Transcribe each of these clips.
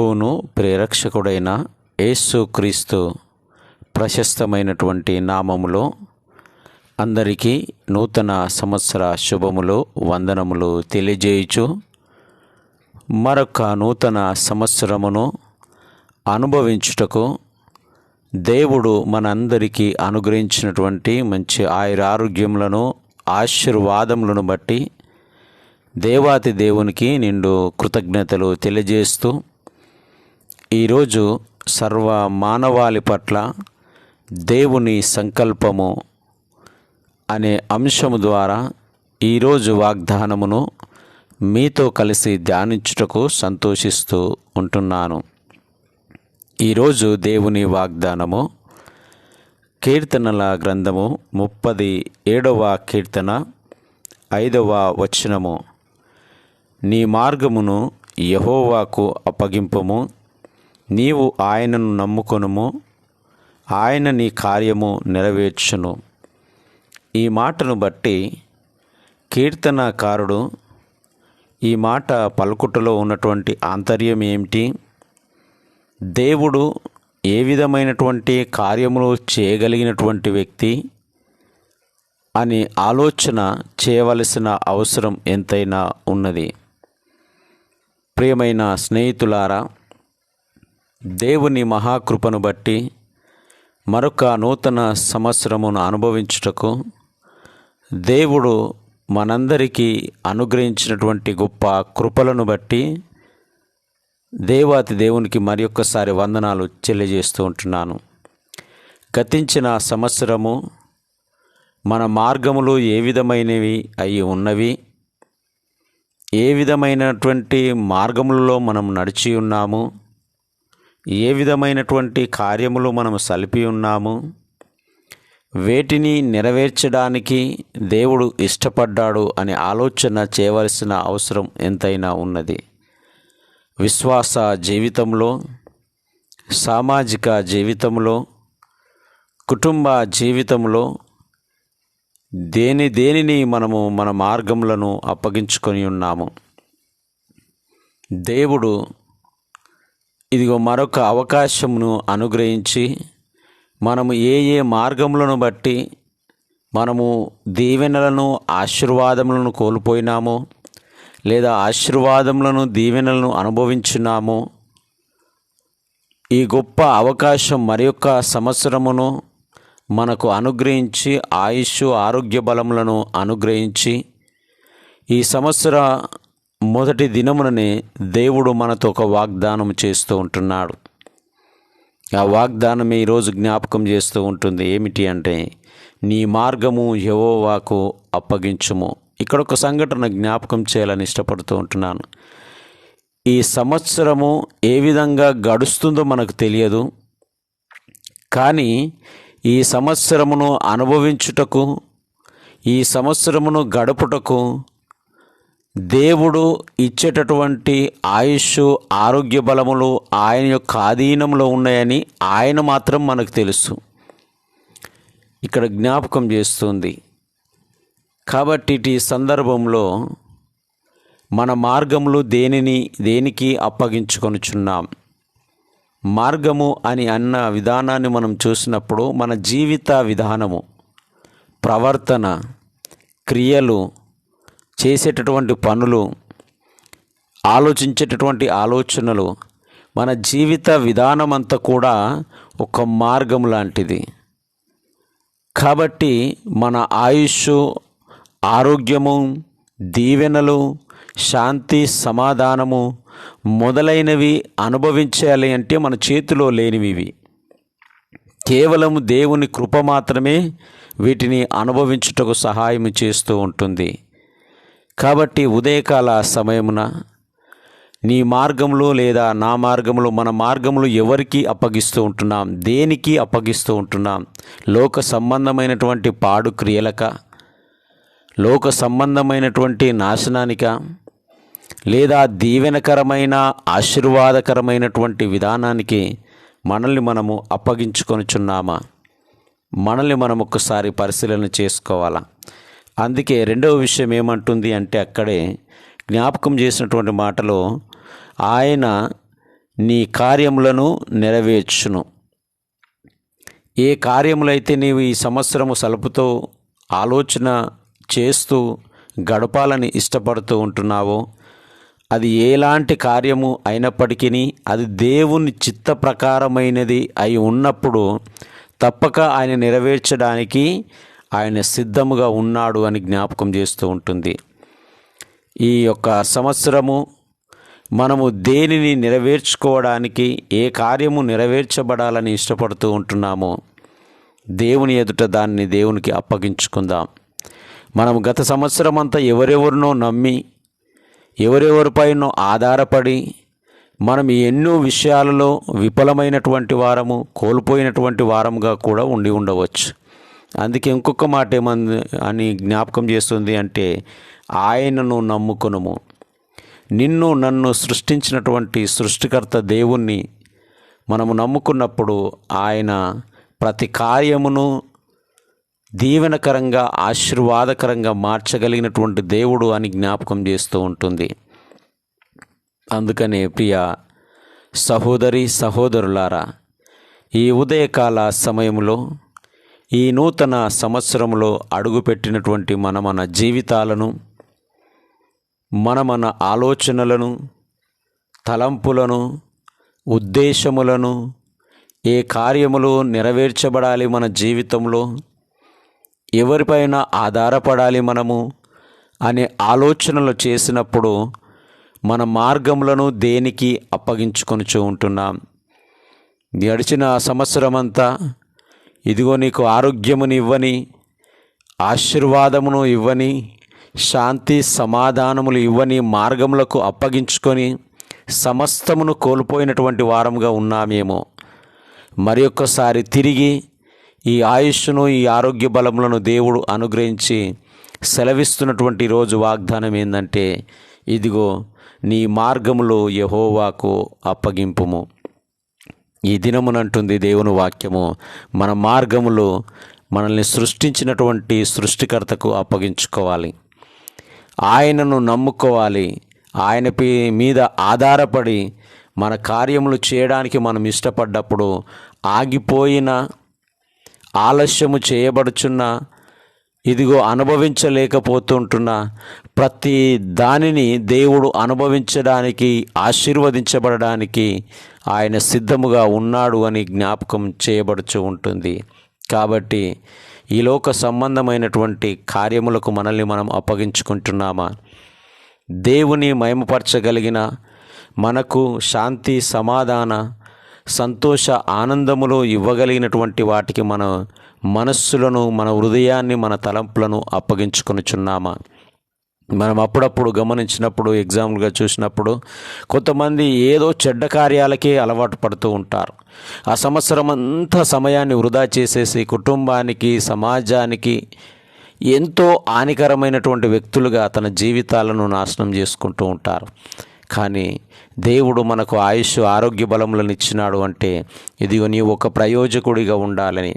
ప్రభువును ప్రేరక్షకుడైన యేసుక్రీస్తు ప్రశస్తమైనటువంటి నామములో అందరికీ నూతన సంవత్సర శుభములు వందనములు తెలియజేయుచు మరొక నూతన సంవత్సరమును అనుభవించుటకు దేవుడు మనందరికీ అనుగ్రహించినటువంటి మంచి ఆయుర ఆరోగ్యములను ఆశీర్వాదములను బట్టి దేవాతి దేవునికి నిండు కృతజ్ఞతలు తెలియజేస్తూ ఈరోజు సర్వ మానవాళి పట్ల దేవుని సంకల్పము అనే అంశము ద్వారా ఈరోజు వాగ్దానమును మీతో కలిసి ధ్యానించుటకు సంతోషిస్తూ ఉంటున్నాను. ఈరోజు దేవుని వాగ్దానము కీర్తనల గ్రంథము ముప్పది ఏడవ కీర్తన ఐదవ వచనము. నీ మార్గమును యహోవాకు అప్పగింపము నీవు ఆయనను నమ్ముకొనుము. ఆయన నీ కార్యము నెరవేర్చును. ఈ మాటను బట్టి కీర్తనకారుడు ఈ మాట పలుకుటలో ఉన్నటువంటి ఆంతర్యం ఏమిటి? దేవుడు ఏ విధమైనటువంటి కార్యములు చేయగలిగినటువంటి వ్యక్తి? అని ఆలోచన చేయవలసిన అవసరం ఎంతైనా ఉన్నది. ప్రియమైన స్నేహితులారా దేవుని మహాకృపను బట్టి మరొక నూతన సంవత్సరమును అనుభవించుటకు దేవుడు మనందరికీ అనుగ్రహించినటువంటి గొప్ప కృపలను బట్టి దేవాతి దేవునికి మరి ఒక్కసారి వందనాలు తెలియజేస్తూ ఉంటున్నాను. గతించిన సంవత్సరము మన మార్గములు ఏ విధమైనవి అయి ఉన్నవి? ఏ విధమైనటువంటి మార్గములలో మనం నడిచి ఉన్నాము? ఏ విధమైనటువంటి కార్యములు మనం సలిపి ఉన్నాము? వేటిని నెరవేర్చడానికి దేవుడు ఇష్టపడ్డాడు అనే ఆలోచన చేయవలసిన అవసరం ఎంతైనా ఉన్నది. విశ్వాస జీవితంలో సామాజిక జీవితంలో కుటుంబ జీవితంలో దేని దేనిని మనము మన మార్గములను అప్పగించుకొని ఉన్నాము? దేవుడు ఇదిగో మరొక అవకాశమును అనుగ్రహించి మనము ఏ ఏ మార్గములను బట్టి మనము దీవెనలను ఆశీర్వాదములను కోల్పోయినామో లేదా ఆశీర్వాదములను దీవెనలను అనుభవించున్నామో ఈ గొప్ప అవకాశం మరి యొక్క సంవత్సరమును మనకు అనుగ్రహించి ఆయుష్ ఆరోగ్య బలములను అనుగ్రహించి ఈ సంవత్సర మొదటి దినముననే దేవుడు మనతో ఒక వాగ్దానం చేస్తూ ఉంటున్నాడు. ఆ వాగ్దానం ఈరోజు జ్ఞాపకం చేస్తూ ఉంటుంది. ఏమిటి అంటే నీ మార్గము యవోవాకు అప్పగించుము. ఇక్కడ ఒక సంఘటన జ్ఞాపకం చేయాలని ఇష్టపడుతూ ఉంటున్నాను. ఈ సంవత్సరము ఏ విధంగా గడుస్తుందో మనకు తెలియదు. కానీ ఈ సంవత్సరమును అనుభవించుటకు ఈ సంవత్సరమును గడుపుటకు దేవుడు ఇచ్చేటటువంటి ఆయుష్ ఆరోగ్య బలములు ఆయన యొక్క ఆధీనంలో ఉన్నాయని ఆయన మాత్రం మనకు తెలుసు. ఇక్కడ జ్ఞాపకం చేస్తుంది. కాబట్టి ఈ సందర్భంలో మన మార్గములు దేనిని దేనికి అప్పగించుకొనుచున్నాం? మార్గము అని అన్న విధానాన్ని మనం చూసినప్పుడు మన జీవిత విధానము ప్రవర్తన క్రియలు చేసేటటువంటి పనులు ఆలోచించేటటువంటి ఆలోచనలు మన జీవిత విధానం అంతా కూడా ఒక మార్గం లాంటిది. కాబట్టి మన ఆయుష్ ఆరోగ్యము దీవెనలు శాంతి సమాధానము మొదలైనవి అనుభవించాలి అంటే మన చేతిలో లేనివి ఇవి కేవలం దేవుని కృప మాత్రమే వీటిని అనుభవించుటకు సహాయం చేస్తూ ఉంటుంది. కాబట్టి ఉదయకాల సమయమున నీ మార్గంలో లేదా నా మార్గంలో మన మార్గములు ఎవరికి అప్పగిస్తూ ఉంటున్నాం దేనికి అప్పగిస్తూ ఉంటున్నాం? లోక సంబంధమైనటువంటి పాడు క్రియలక? లోక సంబంధమైనటువంటి నాశనానిక? లేదా దీవెనకరమైన ఆశీర్వాదకరమైనటువంటి విధానానికి మనల్ని మనము అప్పగించుకొనిచున్నామా? మనల్ని మనం ఒక్కసారి పరిశీలన చేసుకోవాలా? అందుకే రెండవ విషయం ఏమంటుంది అంటే అక్కడే జ్ఞాపకం చేసినటువంటి మాటలో ఆయన నీ కార్యములను నెరవేర్చును. ఏ కార్యములైతే నీవు ఈ సంవత్సరము సలుపుతో ఆలోచన చేస్తూ గడపాలని ఇష్టపడుతూ ఉంటున్నావో అది ఎలాంటి కార్యము అయినప్పటికీ అది దేవుని చిత్త ప్రకారమైనది అయి ఉన్నప్పుడు తప్పక ఆయన నెరవేర్చడానికి ఆయన సిద్ధముగా ఉన్నాడు అని జ్ఞాపకం చేస్తూ ఉంటుంది. ఈ యొక్క సంవత్సరము మనము దేనిని నెరవేర్చుకోవడానికి ఏ కార్యము నెరవేర్చబడాలని ఇష్టపడుతూ ఉంటున్నామో దేవుని ఎదుట దాన్ని దేవునికి అప్పగించుకుందాం. మనం గత సంవత్సరం అంతా ఎవరెవరినో నమ్మి ఎవరెవరిపైనో ఆధారపడి మనం ఎన్నో విషయాలలో విఫలమైనటువంటి వారము కోల్పోయినటువంటి వారముగా కూడా ఉండి ఉండవచ్చు. అందుకే ఇంకొక మాట ఏమంది అని జ్ఞాపకం చేస్తుంది అంటే ఆయనను నమ్ముకునుము. నిన్ను నన్ను సృష్టించినటువంటి సృష్టికర్త దేవుణ్ణి మనము నమ్ముకున్నప్పుడు ఆయన ప్రతి కార్యమును దీవెనకరంగా ఆశీర్వాదకరంగా మార్చగలిగినటువంటి దేవుడు అని జ్ఞాపకం చేస్తూ ఉంటుంది. అందుకనే ప్రియ సహోదరి సహోదరులారా ఈ ఉదయకాల సమయంలో ఈ నూతన సంవత్సరంలో అడుగుపెట్టినటువంటి మన మన జీవితాలను మన మన ఆలోచనలను తలంపులను ఉద్దేశములను ఏ కార్యములు నెరవేర్చబడాలి మన జీవితంలో ఎవరిపైన ఆధారపడాలి మనము అనే ఆలోచనలు చేసినప్పుడు మన మార్గములను దేనికి అప్పగించుకొనుచూ ఉంటున్నాం. గడిచిన సంవత్సరమంతా ఇదిగో నీకు ఆరోగ్యమును ఇవ్వని ఆశీర్వాదమును ఇవ్వని శాంతి సమాధానములు ఇవ్వని మార్గములకు అప్పగించుకొని సమస్తమును కోల్పోయినటువంటి వారముగా ఉన్నామేమో. మరి ఒక్కసారి తిరిగి ఈ ఆయుష్ను ఈ ఆరోగ్య బలములను దేవుడు అనుగ్రహించి సెలవిస్తున్నటువంటి రోజు వాగ్దానం ఏంటంటే ఇదిగో నీ మార్గములో యహోవాకు అప్పగింపుము. ఈ దినమునంటుంది దేవుని వాక్యము. మన మార్గములో మనల్ని సృష్టించినటువంటి సృష్టికర్తకు అప్పగించుకోవాలి. ఆయనను నమ్ముకోవాలి. ఆయన మీద ఆధారపడి మన కార్యములు చేయడానికి మనం ఇష్టపడ్డప్పుడు ఆగిపోయిన ఆలస్యము చేయబడుచున్న ఇదిగో అనుభవించలేకపోతుంటున్న ప్రతి దానిని దేవుడు అనుభవించడానికి ఆశీర్వదించబడడానికి ఆయన సిద్ధముగా ఉన్నాడు అని జ్ఞాపకం చేయబడుచు ఉంటుంది. కాబట్టి ఈ లోక సంబంధమైనటువంటి కార్యములకు మనల్ని మనం అప్పగించుకుంటున్నామా? దేవుని మయమపరచగలిగిన మనకు శాంతి సమాధాన సంతోష ఆనందములు ఇవ్వగలిగినటువంటి వాటికి మన మనస్సులను మన హృదయాన్ని మన తలంపులను అప్పగించుకొనుచున్నామా? మనం అప్పుడప్పుడు గమనించినప్పుడు ఎగ్జాంపుల్గా చూసినప్పుడు కొంతమంది ఏదో చెడ్డ కార్యాలకే అలవాటు పడుతూ ఉంటారు. ఆ సంవత్సరం అంతా సమయాన్ని వృధా చేసేసి కుటుంబానికి సమాజానికి ఎంతో హానికరమైనటువంటి వ్యక్తులుగా తన జీవితాలను నాశనం చేసుకుంటూ ఉంటారు. కానీ దేవుడు మనకు ఆయుష్ ఆరోగ్య బలములను ఇచ్చినాడు అంటే ఇదిగో నీవు ఒక ప్రయోజకుడిగా ఉండాలని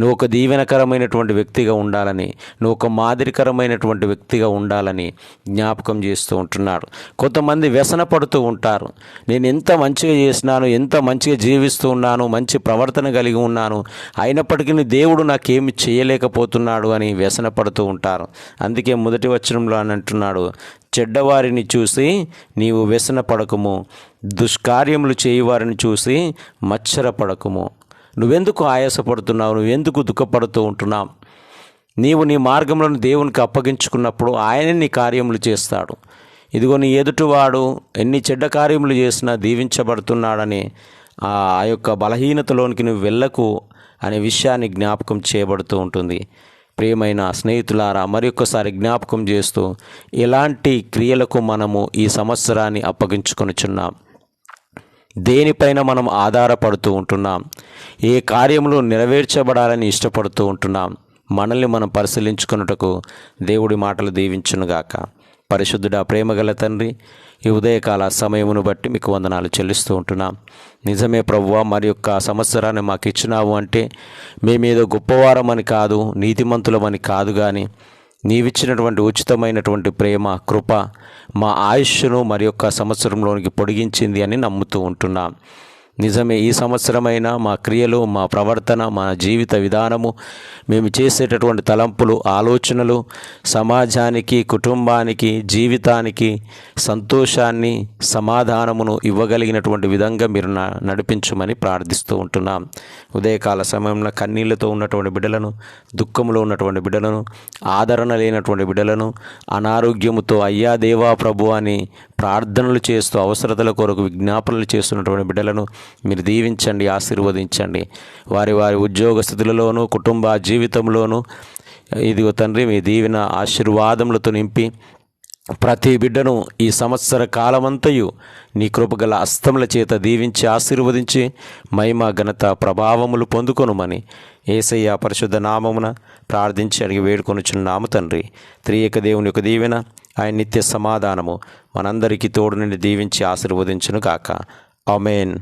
నువ్వు ఒక దీవెనకరమైనటువంటి వ్యక్తిగా ఉండాలని నువ్వు ఒక మాదిరికరమైనటువంటి వ్యక్తిగా ఉండాలని జ్ఞాపకం చేస్తూ ఉంటున్నాడు. కొంతమంది వ్యసన పడుతూ ఉంటారు. నేను ఎంత మంచిగా చేసినాను ఎంత మంచిగా జీవిస్తూ ఉన్నాను మంచి ప్రవర్తన కలిగి ఉన్నాను అయినప్పటికీ దేవుడు నాకేమి చేయలేకపోతున్నాడు అని వ్యసన పడుతూ ఉంటారు. అందుకే మొదటి వచనంలో అని అంటున్నాడు చెడ్డవారిని చూసి నీవు వ్యసన పడకము దుష్కార్యములు చేయువారిని చూసి మచ్చర పడకము. నువ్వెందుకు ఆయాసపడుతున్నావు? నువ్వెందుకు దుఃఖపడుతూ ఉంటున్నావు? నీవు నీ మార్గములను దేవునికి అప్పగించుకున్నప్పుడు ఆయనే నీ కార్యములు చేస్తాడు. ఇదిగో నీ ఎదుటివాడు ఎన్ని చెడ్డ కార్యములు చేసినా దీవించబడుతున్నాడని ఆ యొక్క బలహీనతలోనికి నువ్వు వెళ్ళకు అనే విషయాన్ని జ్ఞాపకం చేయబడుతూ ఉంటుంది. ప్రియమైన స్నేహితులారా మరి ఒక్కసారి జ్ఞాపకం చేస్తూ ఇలాంటి క్రియలకు మనము ఈ సంవత్సరాన్ని అప్పగించుకొనిచున్నాం? దేనిపైన మనం ఆధారపడుతూ ఉంటున్నాం? ఏ కార్యములు నెరవేర్చబడాలని ఇష్టపడుతూ ఉంటున్నాం? మనల్ని మనం పరిశీలించుకున్నటకు దేవుడి మాటలు దీవించునుగాక. పరిశుద్ధుడా ప్రేమగల తండ్రి ఈ ఉదయకాల సమయమును బట్టి మీకు వందనాలు చెల్లిస్తూ ఉంటున్నాం. నిజమే ప్రభువ మరి యొక్క సంవత్సరాన్ని మాకు ఇచ్చినావు అంటే మేమేదో గొప్పవారమని కాదు నీతిమంతులమని కాదు కానీ నీవిచ్చినటువంటి ఉచితమైనటువంటి ప్రేమ కృప మా ఆయుష్ను మరి యొక్క సంవత్సరంలోనికి పొడిగించింది అని నమ్ముతూ ఉంటున్నాం. నిజమే ఈ సంవత్సరమైన మా క్రియలు మా ప్రవర్తన మా జీవిత విధానము మేము చేసేటటువంటి తలంపులు ఆలోచనలు సమాజానికి కుటుంబానికి జీవితానికి సంతోషాన్ని సమాధానమును ఇవ్వగలిగినటువంటి విధంగా మీరు నడిపించమని ప్రార్థిస్తూ ఉంటున్నాం. ఉదయకాల సమయంలో కన్నీళ్ళతో ఉన్నటువంటి బిడ్డలను దుఃఖంలో ఉన్నటువంటి బిడ్డలను ఆదరణ లేనటువంటి బిడ్డలను అనారోగ్యముతో అయ్యా దేవా ప్రభు అని ప్రార్థనలు చేస్తూ అవసరతల కొరకు విజ్ఞాపనలు చేస్తున్నటువంటి బిడ్డలను మీరు దీవించండి ఆశీర్వదించండి. వారి వారి ఉద్యోగ స్థితులలోనూ కుటుంబ జీవితంలోనూ ఇదిగో తండ్రి మీ దీవెన ఆశీర్వాదములతో నింపి ప్రతి బిడ్డను ఈ సంవత్సర కాలమంతయు నీ కృపగల అస్తముల చేత దీవించి ఆశీర్వదించి మహిమ ఘనత ప్రభావములు పొందుకొనుమని ఏసయ్య పరిశుద్ధ నామమున ప్రార్థించి అడిగి వేడుకొనుచున్నాము తండ్రి. త్రియక దేవుని యొక్క దీవెన ఆయన నిత్య సమాధానము మనందరికీ తోడు నుండి దీవించి ఆశీర్వదించును కాక అమేన్